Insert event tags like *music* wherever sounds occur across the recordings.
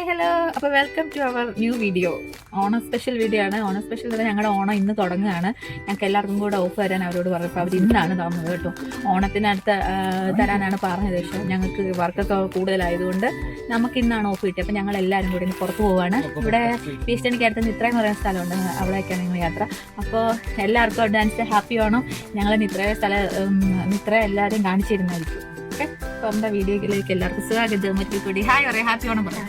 Hi hello അപ്പോൾ welcome to our new video Onam special video ആണ്. Onam special തന്നെ ഞങ്ങളുടെ ഓണം ഇന്ന് തുടങ്ങുകയാണ്. ഞങ്ങൾക്ക് എല്ലാവർക്കും കൂടെ ഓഫ് തരാൻ അവരോട് പറഞ്ഞപ്പോൾ അവർ ഇന്നാണ് തന്നത് കേട്ടോ. ഓണത്തിനടുത്ത് തരാനാണ് പറഞ്ഞത്. പക്ഷേ ഞങ്ങൾക്ക് വർക്കൊക്കെ കൂടുതലായതുകൊണ്ട് നമുക്ക് ഇന്നാണ് ഓഫ് കിട്ടിയത്. അപ്പോൾ ഞങ്ങൾ എല്ലാവരും കൂടി പുറത്ത് പോവാണ്. ഇവിടെ പീസ്റ്റണിക്ക് അടുത്ത് നിത്ര എന്ന് പറയുന്ന സ്ഥലമുണ്ട്. അവിടേക്കാണ് ഞങ്ങൾ യാത്ര. അപ്പോൾ എല്ലാവർക്കും അഡ്വാൻസ് ഹാപ്പി ഓണം. ഞങ്ങൾ ഇത്രയും സ്ഥലം ഇത്രയും എല്ലാവരും കാണിച്ചിരുന്നായിരിക്കും നമ്മുടെ വീഡിയോയിലേക്ക് എല്ലാവർക്കും സ്വാഗതം. മറ്റു കൂടി ഹായ് പറയാം. ഹാപ്പി ഓണം പറയാം.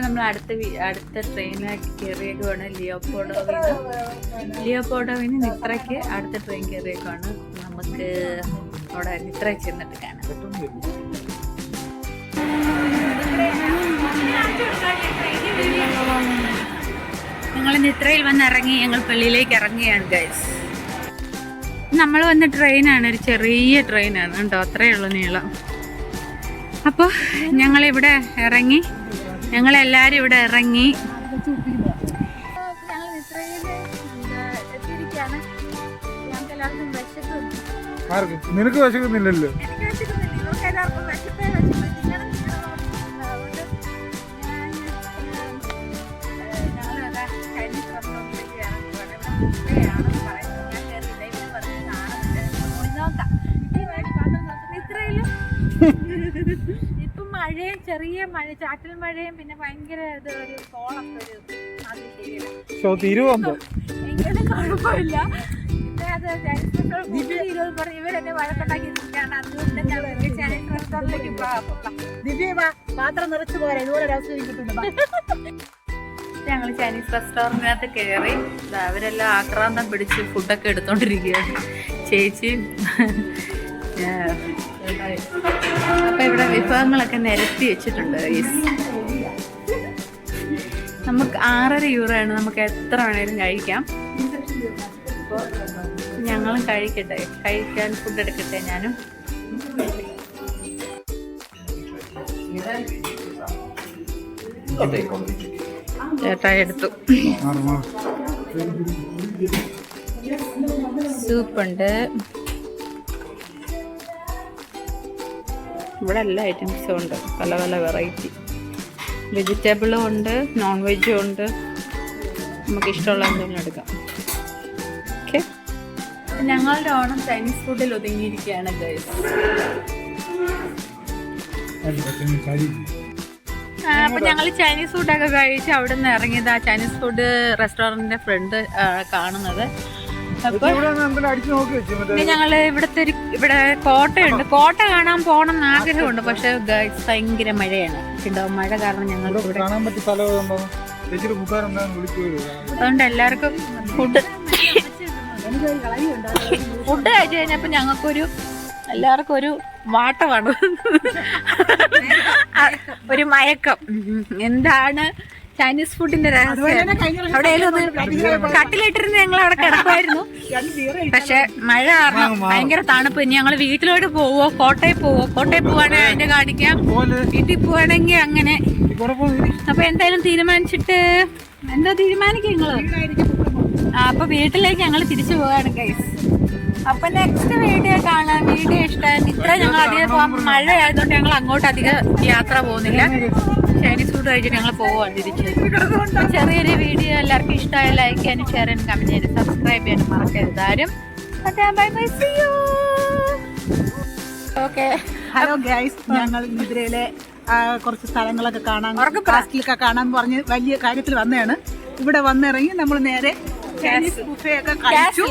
നമ്മൾ അടുത്ത അടുത്ത ട്രെയിനിലേക്ക് കയറിയേക്കുവാണ് ലിയോപോഡോവിന്ന് ലിയോപോഡോവിന് നിത്രയ്ക്ക് അടുത്ത ട്രെയിൻ കയറിയേക്കുവാണ് നമുക്ക് അവിടെ നിത്ര ചെന്നിട്ട് കാണാം. ഞങ്ങൾ നിത്രയിൽ വന്ന് ഇറങ്ങി ഞങ്ങൾ പള്ളിയിലേക്ക് ഇറങ്ങിയാണ് ഗൈസ് നമ്മൾ വന്ന ട്രെയിനാണ് ഒരു ചെറിയ ട്രെയിനാണ്. കേട്ടോ അത്രയേ ഉള്ളൂ നീളം. അപ്പോൾ ഞങ്ങളിവിടെ ഇറങ്ങി ഞങ്ങളെല്ലാവരും ഇവിടെ ഇറങ്ങി. ഞങ്ങൾ നിത്രയിൽ എത്തിയിരിക്കുകയാണ്. ആർക്ക്? നിനക്ക് വിശക്കുന്നില്ലല്ലോ. ഇപ്പൊ മഴയും ചെറിയ മഴ ചാറ്റൽ മഴയും പിന്നെ ഭയങ്കര ഇത് ഒരു കോളൊക്കെ ഒരു ശരിയല്ല. എങ്കിലും കുഴപ്പമില്ല. അത് ഇവരെന്നെ വഴക്കുണ്ടാക്കി അതുകൊണ്ട് ഞാൻ ദിവ്യ പാത്രം നിറച്ചു പോരാ. ഇതുപോലെ ഒരു കിട്ടുന്നുണ്ട്. ഞങ്ങൾ ചൈനീസ് റെസ്റ്റോറന്റിനകത്ത് കയറി അവരെല്ലാം ആക്രാന്തം പിടിച്ച് ഫുഡൊക്കെ എടുത്തോണ്ടിരിക്കുകയാണ്. ചേച്ചി അപ്പം ഇവിടെ വിഭവങ്ങളൊക്കെ നിരത്തി വെച്ചിട്ടുണ്ട് നമുക്ക് ആറര യൂറോ ആണ് നമുക്ക് എത്ര വേണേലും കഴിക്കാം. അപ്പോൾ ഞങ്ങളും കഴിക്കട്ടെ. കഴിക്കാൻ ഫുഡ് എടുക്കട്ടെ ഞാനും. ചേട്ടാ എടുത്തു. സൂപ്പുണ്ട്. ഇവിടെ എല്ലാ ഐറ്റംസും ഉണ്ട്. പല പല വെറൈറ്റി വെജിറ്റബിളും ഉണ്ട് നോൺ വെജും ഉണ്ട്. നമുക്ക് ഇഷ്ടമുള്ള എന്തെങ്കിലും എടുക്കാം. ഞങ്ങളുടെ ഓണം ചൈനീസ് ഫുഡിൽ ഒതുങ്ങിയിരിക്കുകയാണ് ഗൈസ് അപ്പൊ ഞങ്ങൾ ചൈനീസ് ഫുഡൊക്കെ കഴിച്ച് അവിടെ നിന്ന് ഇറങ്ങിയത് ആ ചൈനീസ് ഫുഡ് റെസ്റ്റോറന്റിന്റെ ഫ്രണ്ട് കാണുന്നത് പിന്നെ ഞങ്ങൾ ഇവിടുത്തെ ഒരു ഇവിടെ കോട്ടയുണ്ട്. കോട്ട കാണാൻ പോകണം എന്ന് ആഗ്രഹമുണ്ട് പക്ഷെ ഭയങ്കര മഴയാണ്. ഉണ്ടോ മഴ കാരണം ഞങ്ങൾ അതുകൊണ്ട് എല്ലാവർക്കും ഫുഡ് ഫുഡ് കഴിച്ചു കഴിഞ്ഞപ്പോ ഞങ്ങൾക്കൊരു എല്ലാവർക്കും ഒരു വാട്ടമാണ്. ഒരു മയക്കം. എന്താണ് ചൈനീസ് ഫുഡിന്റെ രഹസ്യം? അവിടെ കട്ടിലിട്ടിരുന്ന് ഞങ്ങൾ അവിടെ കിടക്കുമായിരുന്നു *laughs* പക്ഷെ മഴ കാരണം ഭയങ്കര തണുപ്പ്. ഇനി ഞങ്ങൾ വീട്ടിലോട്ട് പോവോ? കോട്ടയിൽ പോവോ? കോട്ടയിൽ പോവാണെങ്കിൽ അതിന്റെ കാണിക്കാം. വീട്ടിൽ പോവാണെങ്കിൽ അങ്ങനെ. അപ്പൊ എന്തായാലും തീരുമാനിച്ചിട്ട് എന്താ തീരുമാനിക്കും നിങ്ങൾ? ആ, അപ്പൊ വീട്ടിലേക്ക് ഞങ്ങൾ തിരിച്ചു പോവാണ് ഗൈസ് അപ്പൊ നെക്സ്റ്റ് വീഡിയോ കാണാം. വീഡിയോ ഇഷ്ടമായി ഇത്ര ഞങ്ങൾ അധികം പോകാൻ മഴ ആയതുകൊണ്ട് ഞങ്ങൾ അങ്ങോട്ട് അധികം യാത്ര പോകുന്നില്ല. ചൈനീസ് ഫുഡ് കഴിച്ചിട്ട് ഞങ്ങൾ പോവാണ് തിരിച്ച് ചെറിയൊരു വീഡിയോ എല്ലാവർക്കും ഇഷ്ടമായ ലൈക്ക് ചെയ്യാനും ഷെയർ ചെയ്യാനും കമന്റ് ചെയ്യാനും സബ്സ്ക്രൈബ് ചെയ്യാനും മറക്കരുത് ആരും. Bye bye see you okay hello guys ഞങ്ങൾ നിദ്രയിലെ കുറച്ച് സ്ഥലങ്ങളൊക്കെ കാണാൻ കാസ്റ്റിലൊക്കെ കാണാൻ പറഞ്ഞ് വലിയ കാര്യത്തിൽ വന്നതാണ്. ഇവിടെ വന്നിറങ്ങി നമ്മൾ നേരെ ചൈനീസ് ബുഫേ ഒക്കെ കഴിച്ചു.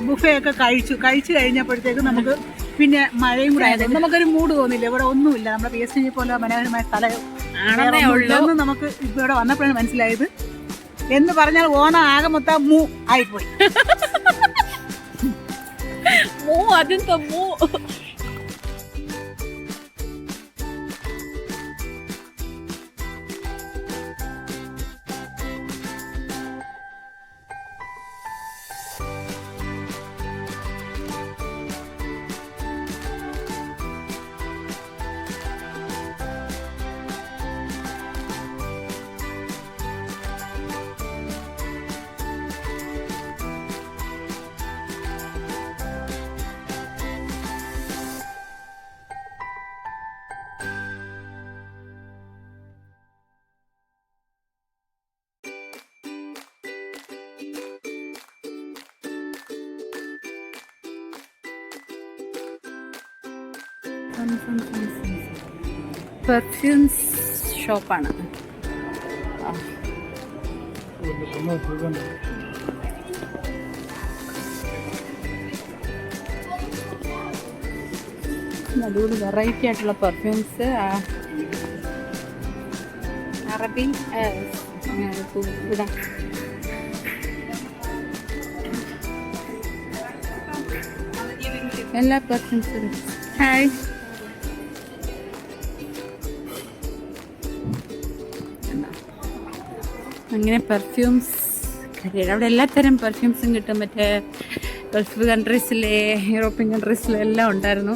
ബുഫേ ഒക്കെ കഴിച്ചു. കഴിച്ചു കഴിഞ്ഞപ്പോഴത്തേക്ക് നമുക്ക് പിന്നെ മഴയും കൂടെ ആയതുകൊണ്ട് നമുക്കൊരു മൂഡ് തോന്നില്ല. ഇവിടെ ഒന്നുമില്ല. നമ്മുടെ പി എസ് പോലെ മനോഹരമായ സ്ഥലം നമുക്ക് ഇവിടെ വന്നപ്പോഴാണ് മനസ്സിലായത്. എന്ന് പറഞ്ഞാൽ ഓണം ആകെ മൊത്തം മൂ ആയിപ്പോയി. *laughs* മൂ അതിന്റെ മൂ. പെർഫ്യൂംസ് ഷോപ്പാണ്. അതുകൊണ്ട് വെറൈറ്റി ആയിട്ടുള്ള പെർഫ്യൂംസ് അറബി ഇവിടെ എല്ലാ പെർഫ്യൂംസും ഹായ് അങ്ങനെ പെർഫ്യൂംസ് അവിടെ എല്ലാത്തരം പെർഫ്യൂംസും കിട്ടും. മറ്റേ ഗൾഫ് കൺട്രീസിലെ യൂറോപ്യൻ കൺട്രീസിലെ എല്ലാം ഉണ്ടായിരുന്നു.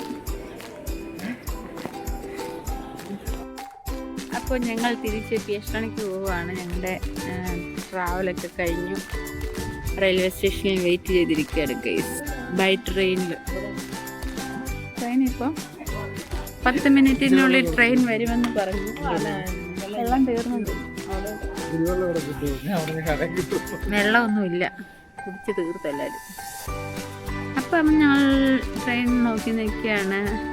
അപ്പോൾ ഞങ്ങൾ തിരിച്ച് പിയസ്റ്റണിക്ക് പോവുകയാണ് ഞങ്ങളുടെ ട്രാവലൊക്കെ കഴിഞ്ഞു. റെയിൽവേ സ്റ്റേഷനിൽ വെയിറ്റ് ചെയ്തിരിക്കുകയാണ് ഗൈസ് ബൈ ട്രെയിനിൽ ട്രെയിൻ ഇപ്പോൾ പത്ത് മിനിറ്റിനുള്ളിൽ ട്രെയിൻ വരുമെന്ന് പറഞ്ഞു. എല്ലാം തീർന്നു വെള്ളമൊന്നുമില്ല. കുടിച്ച് തീർത്തു എല്ലാവരും. അപ്പം ഞങ്ങൾ ട്രെയിൻ നോക്കി നിൽക്കുകയാണ്.